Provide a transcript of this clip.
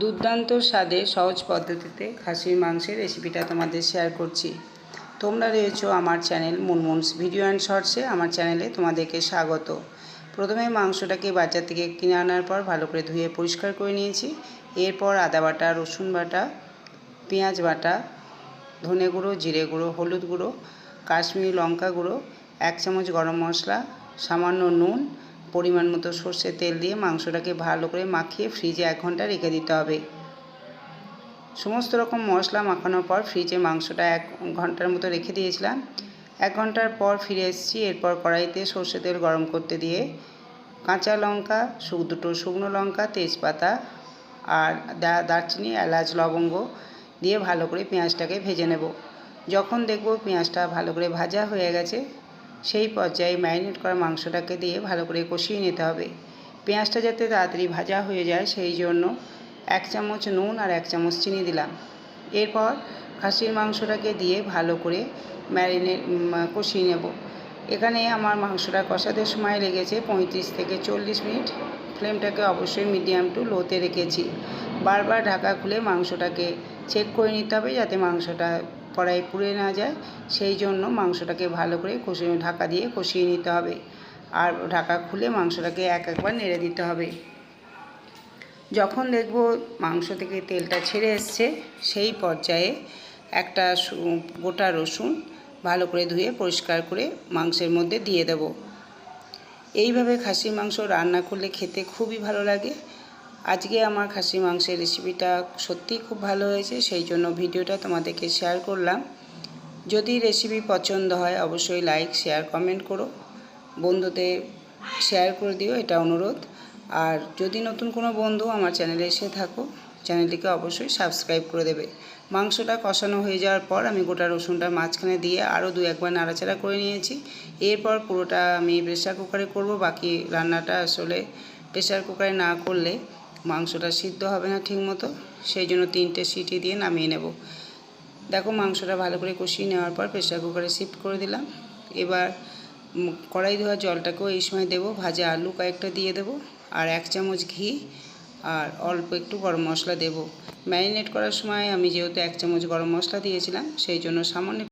দুর্দান্ত স্বাদে সহজ পদ্ধতিতে খাসির মাংসের রেসিপিটা তোমাদের শেয়ার করছি। তোমরা রয়েছো আমার চ্যানেল মুনমুনস ভিডিও অ্যান্ড শর্টসে আমার চ্যানেলে তোমাদেরকে স্বাগত। প্রথমে মাংসটাকে বাজার থেকে কিনে আনার পর ভালো করে ধুয়ে পরিষ্কার করে নিয়েছি। এরপর আদা বাটা, রসুন বাটা, পেঁয়াজ বাটা, ধনে গুঁড়ো, জিরে গুঁড়ো, হলুদ গুঁড়ো, কাশ্মীরি লঙ্কা গুঁড়ো, এক চামচ গরম মশলা, সামান্য নুন পরিমাণ মতো সর্ষের তেল দিয়ে মাংসটাকে ভালো করে মাখিয়ে ফ্রিজে এক ঘণ্টা রেখে দিতে হবে। সমস্ত রকম মশলা মাখানোর পর ফ্রিজে মাংসটা এক ঘণ্টার মতো রেখে দিয়েছিলাম। এক ঘণ্টার পর ফিরে এসেছি, এরপর কড়াইতে সর্ষে তেল গরম করতে দিয়ে কাঁচা লঙ্কা দুটো শুকনো লঙ্কা, তেজপাতা আর দারচিনি, এলাচ, লবঙ্গ দিয়ে ভালো করে পেঁয়াজটাকে ভেজে নেব। যখন দেখব পেঁয়াজটা ভালো করে ভাজা হয়ে গেছে সেই পর্যায়ে ম্যারিনেট করা মাংসটাকে দিয়ে ভালো করে কষিয়ে নিতে হবে। পেঁয়াজটা যাতে তাড়াতাড়ি ভাজা হয়ে যায়, সেই জন্য এক চামচ নুন আর এক চামচ চিনি দিলাম। এরপর খাসির মাংসটাকে দিয়ে ভালো করে ম্যারিনেট কষিয়ে নেব। এখানে আমার মাংসটা কষাতে সময় লেগেছে পঁয়ত্রিশ থেকে চল্লিশ মিনিট। ফ্লেমটাকে অবশ্যই মিডিয়াম টু লোতে রেখেছি। বারবার ঢাকা খুলে মাংসটাকে চেক করে নিতে হবে যাতে মাংসটা কড়াই পুড়ে না যায়, সেই জন্য মাংসটাকে ভালো করে কষিয়ে, ঢাকা দিয়ে কষিয়ে নিতে হবে। আর ঢাকা খুলে মাংসটাকে এক একবার নেড়ে দিতে হবে। যখন দেখব মাংস থেকে তেলটা ছেড়ে এসছে, সেই পর্যায়ে একটা গোটা রসুন ভালো করে ধুয়ে পরিষ্কার করে মাংসের মধ্যে দিয়ে দেব। এইভাবে খাসির মাংস রান্না করলে খেতে খুবই ভালো লাগে। আজকে আমার খাসি মাংসের রেসিপিটা সত্যিই খুব ভালো হয়েছে, সেই জন্য ভিডিওটা তোমাদেরকে শেয়ার করলাম। যদি রেসিপি পছন্দ হয়, অবশ্যই লাইক শেয়ার কমেন্ট করো। বন্ধুদের শেয়ার করে দিও, এটা অনুরোধ। আর যদি নতুন কোনো বন্ধু আমার চ্যানেলে এসে থাকো চ্যানেলটিকে অবশ্যই সাবস্ক্রাইব করে দেবে। মাংসটা কষানো হয়ে যাওয়ার পর আমি গোটা রসুনটা মাঝখানে দিয়ে আরও দু একবার নাড়াচাড়া করে নিয়েছি। এরপর পুরোটা আমি প্রেশার কুকারে করব, বাকি রান্নাটা আসলে প্রেশার কুকারে না করলে মাংসটা সিদ্ধ হবে না ঠিক মতো, সেই জন্য তিনটে সিটি দিয়ে নামিয়ে নেব। দেখো মাংসটা ভালো করে কষিয়ে নেওয়ার পর প্রেশার কুকারে শিফট করে দিলাম। এবার কড়াই ধোয়া জলটাকেও এই সময় দেবো, ভাজা আলু কয়েকটা দিয়ে দেবো, আর এক চামচ ঘি, আর অল্প একটু গরম মশলা দেবো। ম্যারিনেট করার সময় আমি যেহেতু এক চামচ গরম মশলা দিয়েছিলাম, সেই জন্য সামান্য